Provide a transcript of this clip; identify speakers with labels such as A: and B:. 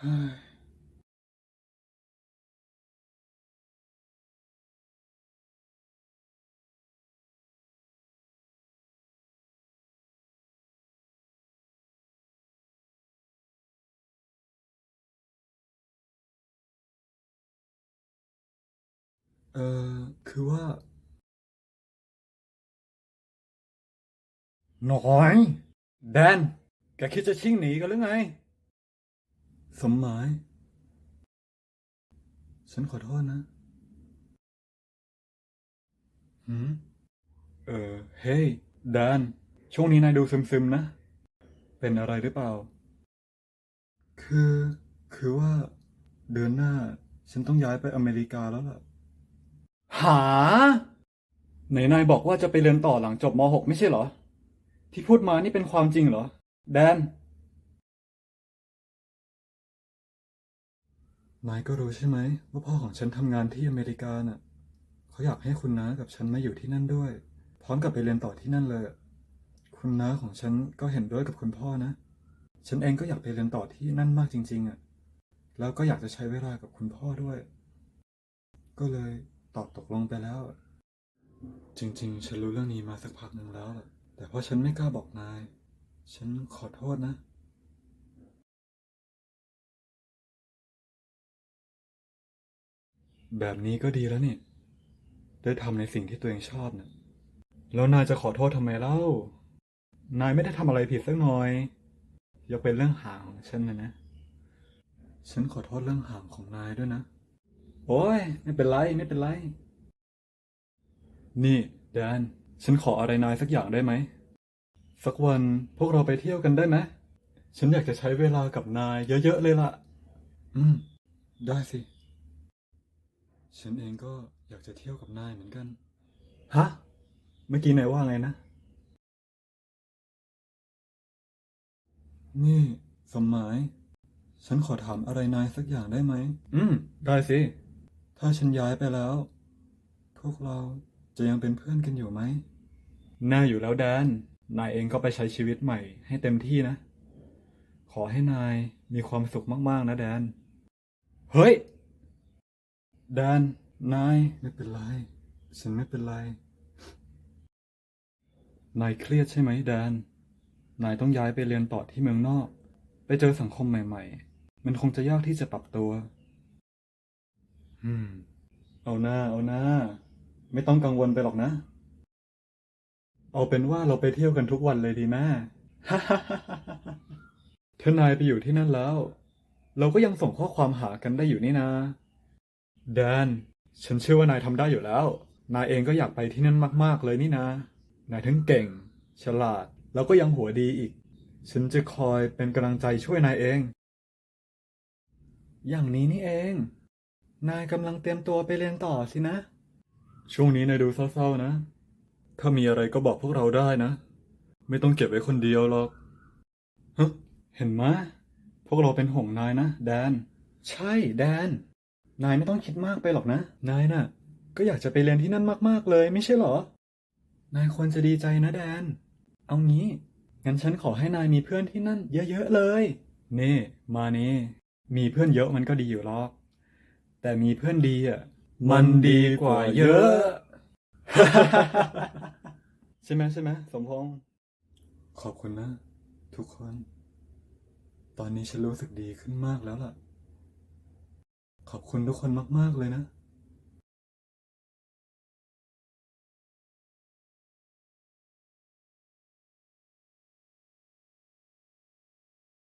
A: เออคือว่า หน่อย แดน แกคิดจะชิ่งหนีกันหรือไง สมหมาย ฉันขอโทษนะหืมเออ เฮ้ยแดนช่วงนี้นายดูซึมๆนะ เป็นอะไรหรือเปล่า คือ คือว่า เดือนหน้า ฉันต้องย้ายไปอเมริกาแล้วล่ะ หา ไหนนายบอกว่าจะไปเรียนต่อหลังจบม .6 ไม่ใช่เหรอ ที่พูดมานี่เป็นความจริงเหรอ แดน นายก็รู้ใช่ไหมว่าพ่อของฉันทำงานที่อเมริกาน่ะเขาอยากให้คุณน้ากับฉันมาอยู่ที่นั่นด้วย พร้อมกับไปเรียนต่อที่นั่นเลย คุณน้าของฉันก็เห็นด้วยกับคุณพ่อนะ ฉันเองก็อยากไปเรียนต่อที่นั่นมากจริง ๆอะแล้วก็อยากจะใช้เวลากับคุณพ่อด้วย ก็เลยตอบตกลงไปแล้ว จริง ๆ ฉันรู้เรื่องนี้มาสักพักหนึ่งแล้วแต่เพราะฉันไม่กล้าบอกนาย ฉันขอโทษนะ แบบนี้ก็ดีแล้วนี่ ได้ทำในสิ่งที่ตัวเองชอบนะแล้วนายจะขอโทษทำไมเล่า นายไม่ได้ทำอะไรผิดสักหน่อย ยกเป็นเรื่องหางของฉันนะนะ ฉันขอโทษเรื่องหางของนายด้วยนะ โอ้ย ไม่เป็นไร ไม่เป็นไร นี่แดน ฉันขออะไรนายสักอย่างได้ไหม สักวันพวกเราไปเที่ยวกันได้ไหมฉันอยากจะใช้เวลากับนายเยอะๆเลยล่ะ อืม ได้สิ ฉันเองก็อยากจะเที่ยวกับนายเหมือนกัน ฮะ เมื่อกี้นายว่าไงนะ นี่สมหมาย ฉันขอถามอะไรนายสักอย่างได้ไหม อืม ได้สิ ถ้าฉันย้ายไปแล้ว พวกเราจะยังเป็นเพื่อนกันอยู่ไหมน่าอยู่แล้วแดน นายเองก็ไปใช้ชีวิตใหม่ให้เต็มที่นะ ขอให้นายมีความสุขมากๆนะแดน เฮ้ย แดนนาย ไม่เป็นไร ฉันไม่เป็นไร นายเครียดใช่ไหมแดนนายต้องย้ายไปเรียนต่อที่เมืองนอก ไปเจอสังคมใหม่ ๆ มันคงจะยากที่จะปรับตัว อืม เอาหน้า เอาหน้า ไม่ต้องกังวลไปหรอกนะ เอาเป็นว่าเราไปเที่ยวกันทุกวันเลยดีแม่ถ้านายไปอยู่ที่นั่นแล้ว เราก็ยังส่งข้อความหากันได้อยู่นี่นะ แดน ฉันเชื่อว่านายทำได้อยู่แล้ว นายเองก็อยากไปที่นั่นมาก ๆ เลยนี่นะ นายทั้งเก่ง ฉลาด แล้วก็ยังหัวดีอีก ฉันจะคอยเป็นกำลังใจช่วยนายเอง อย่างนี้นี่เอง นายกำลังเตรียมตัวไปเรียนต่อสินะ ช่วงนี้นายดูเศร้าๆนะ ถ้ามีอะไรก็บอกพวกเราได้นะ ไม่ต้องเก็บไว้คนเดียวหรอกฮะเห็นไหมพวกเราเป็นห่วงนายนะแดน ใช่แดน นายไม่ต้องคิดมากไปหรอกนะ นายน่ะ ก็อยากจะไปเรียนที่นั่นมากๆเลยไม่ใช่เหรอ นายควรจะดีใจนะแดน เอางี้ งั้นฉันขอให้นายมีเพื่อนที่นั่นเยอะๆเลย นี่ มานี่มีเพื่อนเยอะมันก็ดีอยู่หรอก แต่มีเพื่อนดีอะ มันดีกว่าเยอะ ใช่ไหมใช่ไหมสมพงษ์ขอบคุณนะ ทุกคน ตอนนี้ฉันรู้สึกดีขึ้นมากแล้วล่ะ ขอบคุณทุกคนมาก ๆ เลยนะ